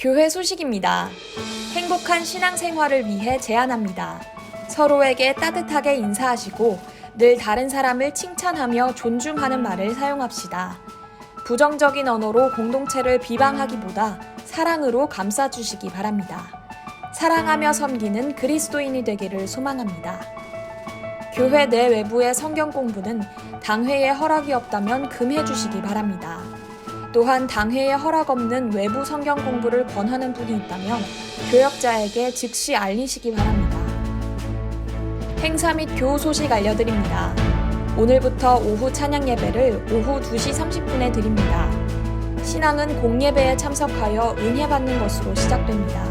교회 소식입니다. 행복한 신앙생활을 위해 제안합니다. 서로에게 따뜻하게 인사하시고 늘 다른 사람을 칭찬하며 존중하는 말을 사용합시다. 부정적인 언어로 공동체를 비방하기보다 사랑으로 감싸주시기 바랍니다. 사랑하며 섬기는 그리스도인이 되기를 소망합니다. 교회 내 외부의 성경 공부는 당회의 허락이 없다면 금해 주시기 바랍니다. 또한 당회의 허락 없는 외부 성경 공부를 권하는 분이 있다면 교역자에게 즉시 알리시기 바랍니다. 행사 및 교우 소식 알려드립니다. 오늘부터 오후 찬양 예배를 오후 2시 30분에 드립니다. 신앙은 공예배에 참석하여 은혜 받는 것으로 시작됩니다.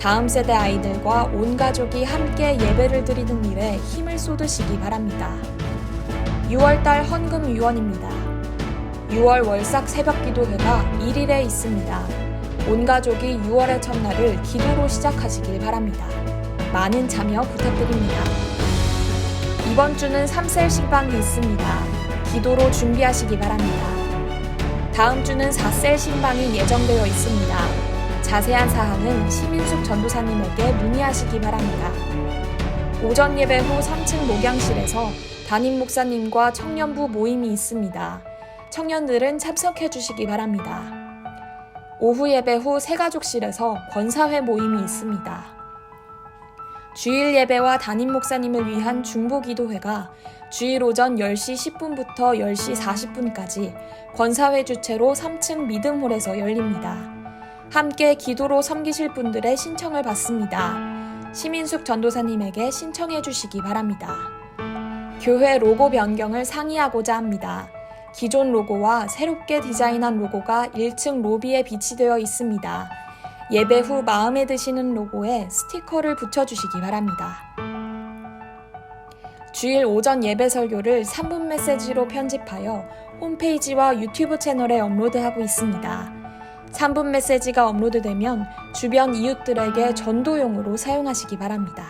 다음 세대 아이들과 온 가족이 함께 예배를 드리는 일에 힘을 쏟으시기 바랍니다. 6월달 헌금 유언입니다. 6월 월삭 새벽 기도회가 1일에 있습니다. 온 가족이 6월의 첫날을 기도로 시작하시길 바랍니다. 많은 참여 부탁드립니다. 이번 주는 3셀 신방이 있습니다. 기도로 준비하시기 바랍니다. 다음 주는 4셀 신방이 예정되어 있습니다. 자세한 사항은 시민숙 전도사님에게 문의하시기 바랍니다. 오전 예배 후 3층 목양실에서 담임 목사님과 청년부 모임이 있습니다. 청년들은 참석해 주시기 바랍니다. 오후 예배 후 새가족실에서 권사회 모임이 있습니다. 주일 예배와 담임 목사님을 위한 중보 기도회가 주일 오전 10시 10분부터 10시 40분까지 권사회 주최로 3층 믿음홀에서 열립니다. 함께 기도로 섬기실 분들의 신청을 받습니다. 시민숙 전도사님에게 신청해 주시기 바랍니다. 교회 로고 변경을 상의하고자 합니다. 기존 로고와 새롭게 디자인한 로고가 1층 로비에 비치되어 있습니다. 예배 후 마음에 드시는 로고에 스티커를 붙여주시기 바랍니다. 주일 오전 예배 설교를 3분 메시지로 편집하여 홈페이지와 유튜브 채널에 업로드하고 있습니다. 3분 메시지가 업로드되면 주변 이웃들에게 전도용으로 사용하시기 바랍니다.